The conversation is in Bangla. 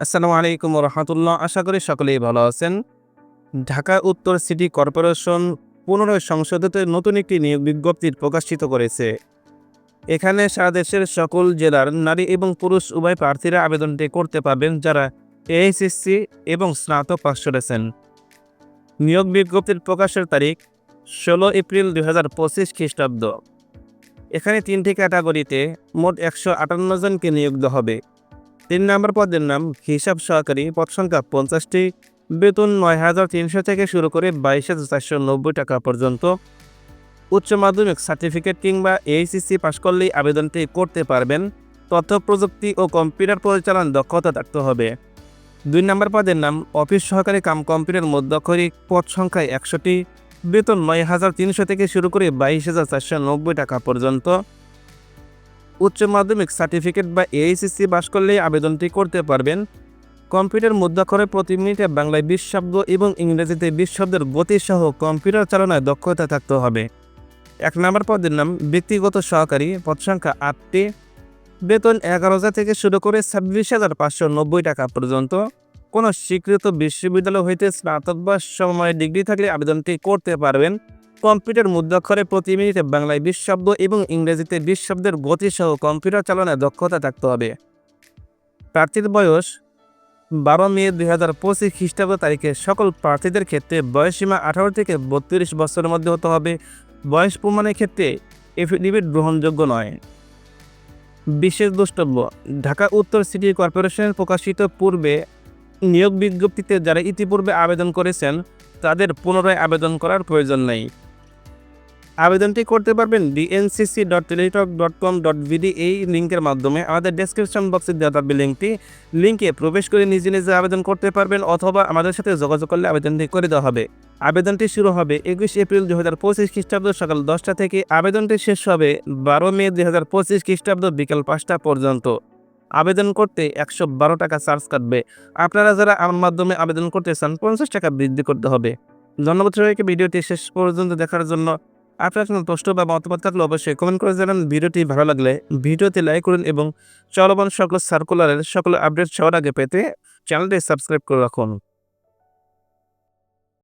আসসালামু আলাইকুম রহমতুল্লাহ। আশা করি সকলেই ভালো আছেন। ঢাকা উত্তর সিটি কর্পোরেশন পুনরায় সংশোধিত নতুন একটি নিয়োগ বিজ্ঞপ্তি প্রকাশিত করেছে। এখানে সারা দেশের সকল জেলার নারী এবং পুরুষ উভয় প্রার্থীরা আবেদনটি করতে পারবেন যারা এইচএসসি এবং স্নাতক পাশ করেছেন। নিয়োগ বিজ্ঞপ্তির প্রকাশের তারিখ ষোলো এপ্রিল দুই হাজার পঁচিশ খ্রিস্টাব্দ। এখানে তিনটি ক্যাটাগরিতে মোট একশো আটান্ন জনকে নিয়োগ হবে। তিন নম্বর পদের নাম হিসাব সহকারী পদ সংখ্যা পঞ্চাশটি। বেতন নয় হাজার তিনশো থেকে শুরু করে বাইশ হাজার চারশো নব্বই টাকা পর্যন্ত। উচ্চ মাধ্যমিক সার্টিফিকেট কিংবা এইচএসসি পাশ করলেই আবেদনটি করতে পারবেন। তথ্য প্রযুক্তি ও কম্পিউটার পরিচালন দক্ষতা থাকতে হবে। দুই নম্বর পদের নাম অফিস সহকারী কাম কম্পিউটার মধ্যক্ষরিক পদ সংখ্যায় একশোটি। বেতন নয় হাজার তিনশো থেকে শুরু করে বাইশ হাজার চারশো নব্বই টাকা পর্যন্ত। উচ্চ মাধ্যমিক সার্টিফিকেট বা এইচএসসি পাশ করলেই আবেদনটি করতে পারবেন। কম্পিউটার মুদ্রাক্ষরে প্রতি মিনিটে বাংলায় বিশ শব্দ এবং ইংরেজিতে বিশ শব্দের গতিসহ কম্পিউটার চালনায় দক্ষতা থাকতে হবে। এক নম্বর পদের নাম, ব্যক্তিগত সহকারী, পদ সংখ্যা আটটি। বেতন এগারো হাজার থেকে শুরু করে ছাব্বিশ হাজার পাঁচশো নব্বই টাকা পর্যন্ত। কোনো স্বীকৃত বিশ্ববিদ্যালয় হইতে স্নাতক বা সময়ের ডিগ্রি থাকলে আবেদনটি করতে পারবেন। কম্পিউটার মুদ্রাক্ষরে প্রতি মিনিটে বাংলায় বিশ শব্দ এবং ইংরেজিতে বিশ শব্দের গতিসহ কম্পিউটার চালনায় দক্ষতা থাকতে হবে। প্রার্থীর বয়স বারো মে দুই হাজার পঁচিশ খ্রিস্টাব্দ তারিখে সকল প্রার্থীদের ক্ষেত্রে বয়সসীমা আঠারো থেকে বত্রিশ বছরের মধ্যে হতে হবে। বয়স প্রমাণের ক্ষেত্রে এফিডেভিট গ্রহণযোগ্য নয়। বিশেষ দ্রষ্টব্য, ঢাকা উত্তর সিটি কর্পোরেশনের প্রকাশিত পূর্বে নিয়োগ বিজ্ঞপ্তিতে যারা ইতিপূর্বে আবেদন করেছেন, তাদের পুনরায় আবেদন করার প্রয়োজন নেই। আবেদনটি করতে পারবেন DNCC dot Teletalk dot com dot BD এই লিঙ্কের মাধ্যমে। আমাদের ডেসক্রিপশন বক্সে দেওয়া থাকবে লিঙ্কটি। লিঙ্কে প্রবেশ করে নিজে নিজে আবেদন করতে পারবেন অথবা আমাদের সাথে যোগাযোগ করলে আবেদনটি করে দেওয়া হবে। আবেদনটি শুরু হবে একুশ এপ্রিল দু হাজার পঁচিশ খ্রিস্টাব্দ সকাল দশটা থেকে। আবেদনটি শেষ হবে বারো মে দু হাজার পঁচিশ খ্রিস্টাব্দ বিকাল পাঁচটা পর্যন্ত। আবেদন করতে একশো বারো টাকা চার্জ কাটবে। আপনারা যারা আমার মাধ্যমে আবেদন করতে চান, পঞ্চাশ টাকা বৃদ্ধি করতে হবে। ধন্যবাদ সবাইকে, ভিডিওটি শেষ পর্যন্ত দেখার জন্য। আপনার কোনো প্রশ্ন বা মতামত থাকলে অবশ্যই কমেন্ট করে জানান। ভিডিওটি ভালো লাগলে ভিডিওতে লাইক করুন এবং চলমান সকল সার্কুলারের সকল আপডেট সবার আগে পেতে চ্যানেলটি সাবস্ক্রাইব করে রাখুন।